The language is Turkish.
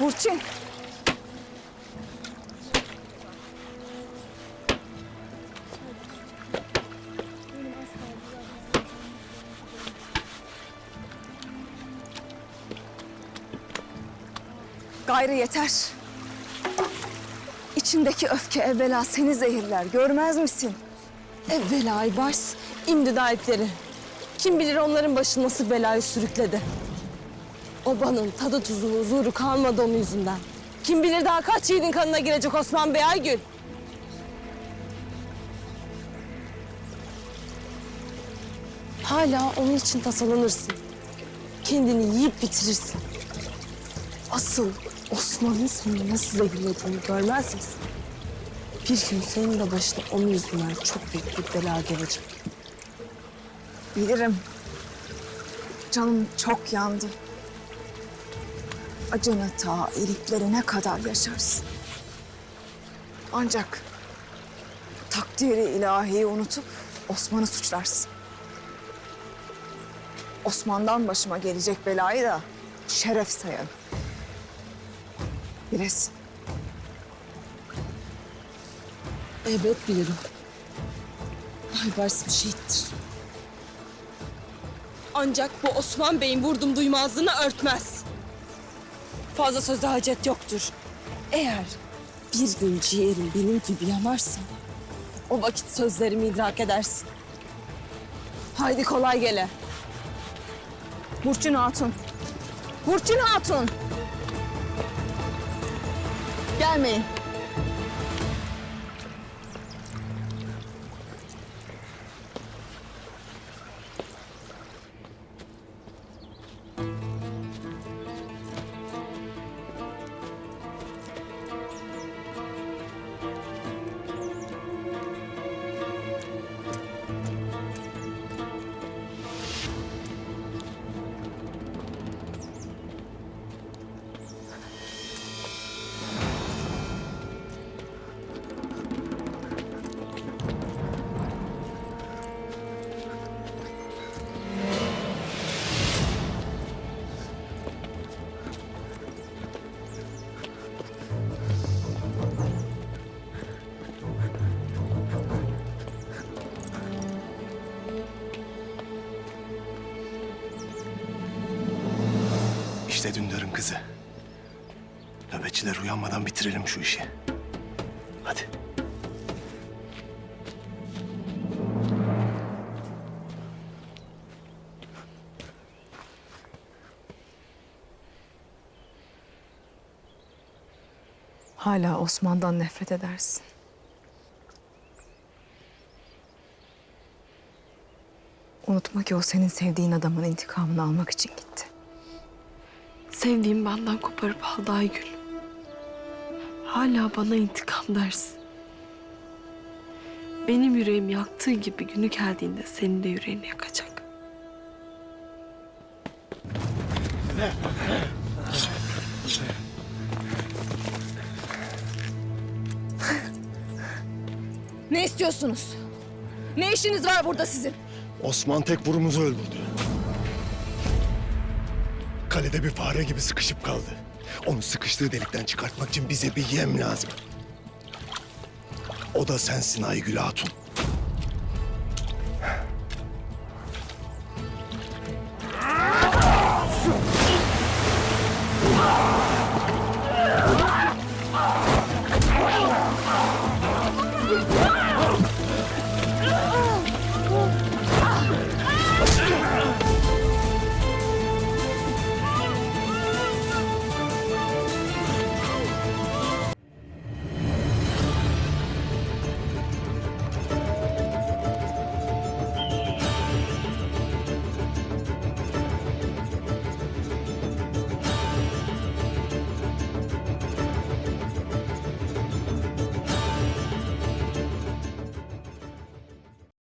Burçin. Gayrı yeter. İçindeki öfke evvela seni zehirler. Görmez misin? Evvela Aybars, imdi dayıkları. Kim bilir onların başı nasıl belayı sürükledi. Obanın tadı tuzu huzuru kalmadı onun yüzünden. Kim bilir daha kaç yiğidin kanına girecek Osman Bey Aygül. Hala onun için tasalanırsın. Kendini yiyip bitirirsin. Asıl Osman'ın seni nasıl zehirlediğini görmez misin? Bir gün senin de başına onun yüzünden çok büyük bir bela gelecek. Bilirim. Canım çok yandı. Acını ta iliklerine kadar yaşarsın. Ancak takdiri ilahiyi unutup Osman'ı suçlarsın. Osman'dan başıma gelecek belayı da şeref sayarım. Bilesin. Elbet bilirim. Aybars bir şehittir. Ancak bu Osman Bey'in vurdum duymazlığını örtmez. Fazla sözde hacet yoktur. Eğer bir gün ciğerim benim gibi yanarsa... ...o vakit sözlerimi idrak edersin. Haydi kolay gele. Burçin Hatun. Burçin Hatun. Gelmeyin. İşte Dündar'ın kızı. Nöbetçiler uyanmadan bitirelim şu işi. Hadi. Hala Osman'dan nefret edersin. Unutma ki o senin sevdiğin adamın intikamını almak için gitti. Sevdiğim benden koparıp aldı Aygül. Hala bana intikam dersin. Benim yüreğimi yaktığı gibi günü geldiğinde senin de yüreğini yakacak. Ne istiyorsunuz? Ne işiniz var burada sizin? Osman tek vurumuzu öldürdü. Kalede bir fare gibi sıkışıp kaldı. Onu sıkıştığı delikten çıkartmak için bize bir yem lazım. O da sensin Aygül Hatun.